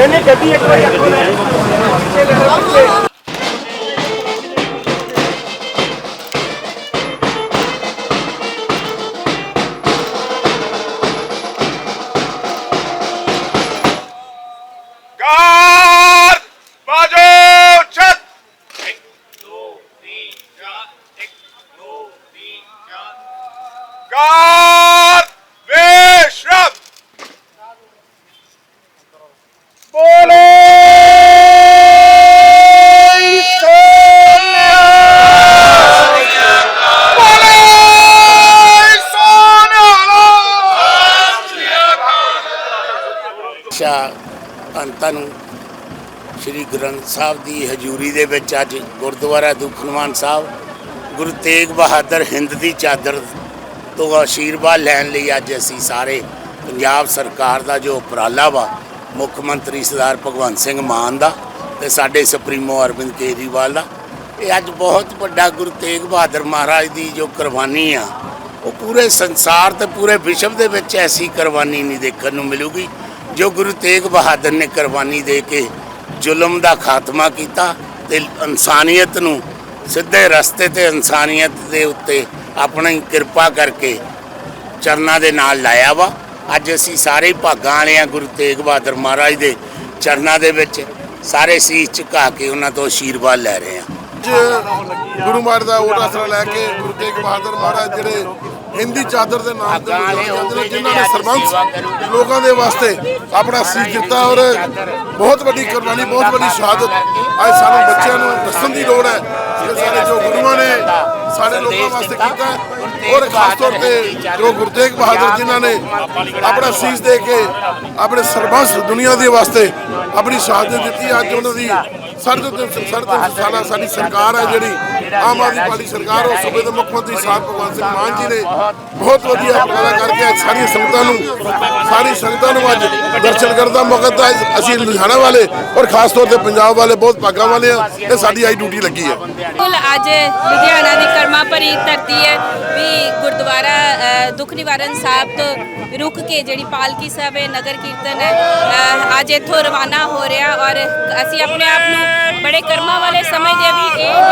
ਨਹੀਂ ਨਹੀਂ ਗੱਡੀ ਇੱਕ ਵਾਰੀ ਅੱਗੋਂ ਲੈ ਕਾਰ ਬਾਜੋ ਸ਼ਾ ਅੰਤਾਂ ਨੂੰ ਸ੍ਰੀ ਗ੍ਰੰਥ ਸਾਹਿਬ ਦੀ ਹਜ਼ੂਰੀ ਦੇ ਵਿੱਚ ਅੱਜ ਗੁਰਦੁਆਰਾ ਦੁਖਨਵਾਨ ਸਾਹਿਬ, ਗੁਰੂ ਤੇਗ ਬਹਾਦਰ ਹਿੰਦ ਦੀ ਚਾਦਰ ਤੋਂ ਆਸ਼ੀਰਵਾਦ ਲੈਣ ਲਈ ਅੱਜ ਅਸੀਂ ਸਾਰੇ ਪੰਜਾਬ ਸਰਕਾਰ ਦਾ ਜੋ ਉਪਰਾਲਾ ਵਾ, ਮੁੱਖ ਮੰਤਰੀ ਸਰਦਾਰ ਭਗਵੰਤ ਸਿੰਘ ਮਾਨ ਦਾ ਤੇ ਸਾਡੇ ਸੁਪਰੀਮੋ ਅਰਵਿੰਦ ਕੇਜਰੀਵਾਲ ਦਾ, ਇਹ ਅੱਜ ਬਹੁਤ ਵੱਡਾ ਗੁਰੂ ਤੇਗ ਬਹਾਦਰ ਮਹਾਰਾਜ ਦੀ ਜੋ ਕੁਰਬਾਨੀ ਆ, ਉਹ ਪੂਰੇ ਸੰਸਾਰ ਤੇ ਪੂਰੇ ਵਿਸ਼ਵ ਦੇ ਵਿੱਚ ਐਸੀ ਕੁਰਬਾਨੀ ਨਹੀਂ ਦੇਖਣ ਨੂੰ ਮਿਲੂਗੀ। ਜੋ ਗੁਰੂ ਤੇਗ ਬਹਾਦਰ ਨੇ ਕੁਰਬਾਨੀ ਦੇ ਕੇ ਜ਼ੁਲਮ ਦਾ ਖਾਤਮਾ ਕੀਤਾ ਤੇ ਇਨਸਾਨੀਅਤ ਨੂੰ ਸਿੱਧੇ ਰਸਤੇ ਤੇ ਇਨਸਾਨੀਅਤ ਦੇ ਉੱਤੇ ਆਪਣੀ ਕਿਰਪਾ ਕਰਕੇ ਚਰਨਾਂ ਦੇ ਨਾਲ ਲਾਇਆ ਵਾ। ਅੱਜ ਅਸੀਂ ਸਾਰੇ ਭਾਗਾਂ ਵਾਲੇ ਆ ਗੁਰੂ ਤੇਗ ਬਹਾਦਰ ਮਹਾਰਾਜ ਦੇ ਚਰਨਾਂ ਦੇ ਵਿੱਚ। ਸਾਰੇ ਸੀਸ ਝੁਕਾ ਕੇ ਉਹਨਾਂ ਤੋਂ ਆਸ਼ੀਰਵਾਦ ਲੈ ਰਹੇ ਆ। ਅੱਜ ਗੁਰੂ ਮਹਾਰਾਜ ਦਾ ਓਟ ਆਸਰਾ ਲੈ ਕੇ ਗੁਰੂ ਤੇਗ ਬਹਾਦਰ ਮਹਾਰਾਜ ਜਿਹੜੇ ਹਿੰਦੀ ਚਾਦਰ ਦੇ ਨਾਮ ਤੇ ਜਾਂਦੇ ਨੇ, ਜਿਨ੍ਹਾਂ ਨੇ ਸਰਬੰਸ। ਲੋਕਾਂ ਦੇ ਵਾਸਤੇ ਆਪਣਾ ਸੀਸ ਦਿੱਤਾ ਔਰ ਬਹੁਤ ਵੱਡੀ ਕੁਰਬਾਨੀ ਬਹੁਤ ਵੱਡੀ ਸ਼ਹਾਦਤ ਅੱਜ ਸਾਨੂੰ ਬੱਚਿਆਂ ਨੂੰ ਦੱਸਣ ਦੀ ਲੋੜ ਹੈ ਕਿ ਸਾਡੇ ਜੋ ਗੁਰੂਆਂ ਨੇ ਸਾਡੇ ਲੋਕਾਂ ਵਾਸਤੇ ਕੀਤਾ। ਔਰ ਖਾਸ ਤੌਰ ਤੇ ਜੋ ਗੁਰੂ ਤੇਗ ਬਹਾਦਰ ਜਿਨ੍ਹਾਂ ਨੇ ਆਪਣਾ ਸੀਸ ਦੇ ਕੇ ਆਪਣੇ ਸਰਬੰਸ ਦੁਨੀਆ ਦੇ ਵਾਸਤੇ ਆਪਣੀ ਸ਼ਹਾਦਤ ਦਿੱਤੀ ਅੱਜ ਉਹਨਾਂ ਦੀ ਸਰਦ ਸਰਦ ਸਾਲਾ ਸਾਡੀ ਸਰਕਾਰ ਹੈ ਜਿਹੜੀ ਆਮ ਆਦਮੀ ਪਾਰਟੀ ਸਰਕਾਰ ਉਹ ਸੂਬੇ ਦੇ ਮੁੱਖ ਮੰਤਰੀ ਸਾਹਿਬ ਭਗਵੰਤ ਸਿੰਘ ਮਾਨ ਜੀ ਨੇ ਬਹੁਤ ਵਧੀਆ ਉਪਰਾਲਾ ਕਰਕੇ ਅੱਜ ਸਾਰੀਆਂ ਸੰਗਤਾਂ ਨੂੰ ਸਾਰੀ ਸੰਗਤਾਂ ਨੂੰ ਅੱਜ ਦਰਸ਼ਨ ਕਰਨ ਦਾ ਮੌਕਾ ਦਿੱਤਾ ਹੈ। ਅਸੀਂ ਲੁਧਿਆਣਾ ਵਾਲੇ ਔਰ ਖਾਸ ਤੌਰ ਤੇ ਪੰਜਾਬ ਵਾਲੇ ਬਹੁਤ ਭਾਗਾਂ ਵਾਲੇ ਆ ਇਹ ਸਾਡੀ ਆਈ ਡਿਊਟੀ ਲੱਗੀ ਹੈ ਬਿਲਕੁਲ ਅੱਜ ਲੁਧਿਆਣਾ ਦੀ ਕਰਮਾ ਭਰੀ ਧਰਤੀ ਹੈ ਵੀ ਗੁਰਦੁਆਰਾ ਦੁੱਖ ਨਿਵਾਰਨ ਸਾਹਿਬ ਤੋਂ ਰੁਕ ਕੇ ਜਿਹੜੀ ਪਾਲਕੀ ਸਾਹਿਬ ਹੈ ਨਗਰ ਕੀਰਤਨ ਹੈ ਅੱਜ ਇੱਥੋਂ ਰਵਾਨਾ ਹੋ ਰਿਹਾ ਔਰ ਅਸੀਂ ਆਪਣੇ ਆਪ ਨੂੰ ਬੜੇ ਕਰਮਾਂ ਵਾਲੇ ਸਮਝਦੇ ਹਾਂ ਵੀ ਆ ਇਹ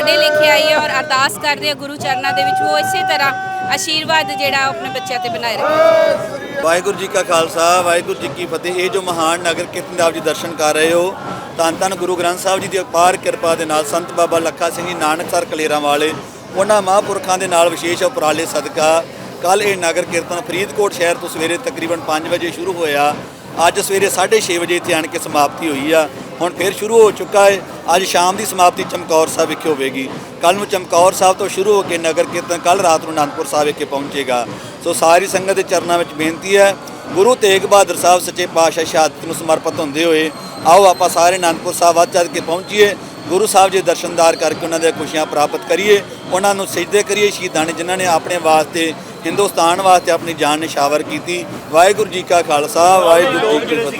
ਸਾਡੇ ਲਿਖੇ ਆਈ ਹੈ ਔਰ ਅਰਦਾਸ ਕਰਦੇ ਹਾਂ ਗੁਰੂ ਚਰਨਾਂ ਦੇ ਵਿੱਚ, ਉਹ ਇਸੇ ਤਰ੍ਹਾਂ ਆਸ਼ੀਰਵਾਦ ਜਿਹੜਾ ਆਪਣੇ ਬੱਚਿਆਂ ਤੇ ਬਣਾਏ ਰੱਖੇ ਵਾਹਿਗੁਰੂ ਜੀ ਕਾ ਖਾਲਸਾ, ਵਾਹਿਗੁਰੂ ਜੀ ਕੀ ਫਤਿਹ। ਇਹ ਜੋ ਮਹਾਨ ਨਗਰ ਕੀਰਤਨ ਦੇ ਆਪ ਜੀ ਦਰਸ਼ਨ ਕਰ ਰਹੇ ਹੋ, ਧੰਨ ਧੰਨ ਗੁਰੂ ਗ੍ਰੰਥ ਸਾਹਿਬ ਜੀ ਦੀ ਅਪਾਰ ਕਿਰਪਾ ਦੇ ਨਾਲ ਸੰਤ ਬਾਬਾ ਲੱਖਾ ਸਿੰਘ ਜੀ ਨਾਨਕਸਰ ਕਲੇਰਾਂ ਵਾਲੇ, ਉਹਨਾਂ ਮਹਾਂਪੁਰਖਾਂ ਦੇ ਨਾਲ ਵਿਸ਼ੇਸ਼ ਉਪਰਾਲੇ ਸਦਕਾ ਕੱਲ ਇਹ ਨਗਰ ਕੀਰਤਨ ਫਰੀਦਕੋਟ ਸ਼ਹਿਰ ਤੋਂ ਸਵੇਰੇ ਤਕਰੀਬਨ 5 ਵਜੇ ਸ਼ੁਰੂ ਹੋਇਆ। ਅੱਜ ਸਵੇਰੇ 6:30 ਵਜੇ ਇੱਥੇ ਆਣ ਕੇ ਸਮਾਪਤੀ ਹੋਈ ਆ। ਹੁਣ ਫਿਰ ਸ਼ੁਰੂ ਹੋ ਚੁੱਕਾ ਹੈ। ਅੱਜ ਸ਼ਾਮ ਦੀ ਸਮਾਪਤੀ ਚਮਕੌਰ ਸਾਹਿਬ ਵਿਖੇ ਹੋਵੇਗੀ। ਕੱਲ ਨੂੰ ਚਮਕੌਰ ਸਾਹਿਬ ਤੋਂ ਸ਼ੁਰੂ ਹੋ ਕੇ ਨਗਰ ਕੀਰਤਨ ਕੱਲ ਰਾਤ ਨੂੰ ਅਨੰਦਪੁਰ ਸਾਹਿਬ ਵਿਖੇ ਪਹੁੰਚੇਗਾ। ਸੋ ਸਾਰੀ ਸੰਗਤ ਦੇ ਚਰਨਾਂ ਵਿੱਚ ਬੇਨਤੀ ਹੈ, ਗੁਰੂ ਤੇਗ ਬਹਾਦਰ ਸਾਹਿਬ ਸੱਚੇ ਪਾਤਸ਼ਾਹ ਸ਼ਹਾਦਤ ਨੂੰ ਸਮਰਪਿਤ ਹੁੰਦੇ ਹੋਏ ਆਓ ਆਪਾਂ ਸਾਰੇ ਅਨੰਦਪੁਰ ਸਾਹਿਬ ਵੱਧ ਚੜ ਕੇ ਪਹੁੰਚੀਏ। ਗੁਰੂ ਸਾਹਿਬ ਜੀ ਦਰਸ਼ਨਦਾਰ ਕਰਕੇ ਉਹਨਾਂ ਦੀਆਂ ਖੁਸ਼ੀਆਂ ਪ੍ਰਾਪਤ ਕਰੀਏ। ਉਹਨਾਂ ਨੂੰ ਸਜਦੇ ਕਰੀਏ ਸ਼ਹੀਦਾਂ ਨੇ, ਜਿਨ੍ਹਾਂ ਨੇ ਆਪਣੇ ਵਾਸਤੇ, ਹਿੰਦੁਸਤਾਨ ਵਾਸਤੇ ਆਪਣੀ ਜਾਨ ਨਿਸ਼ਾਵਰ ਕੀਤੀ। ਵਾਹਿਗੁਰੂ ਜੀ ਕਾ ਖਾਲਸਾ, ਵਾਹਿਗੁਰੂ ਜੀ ਕੀ ਫਤਿਹ।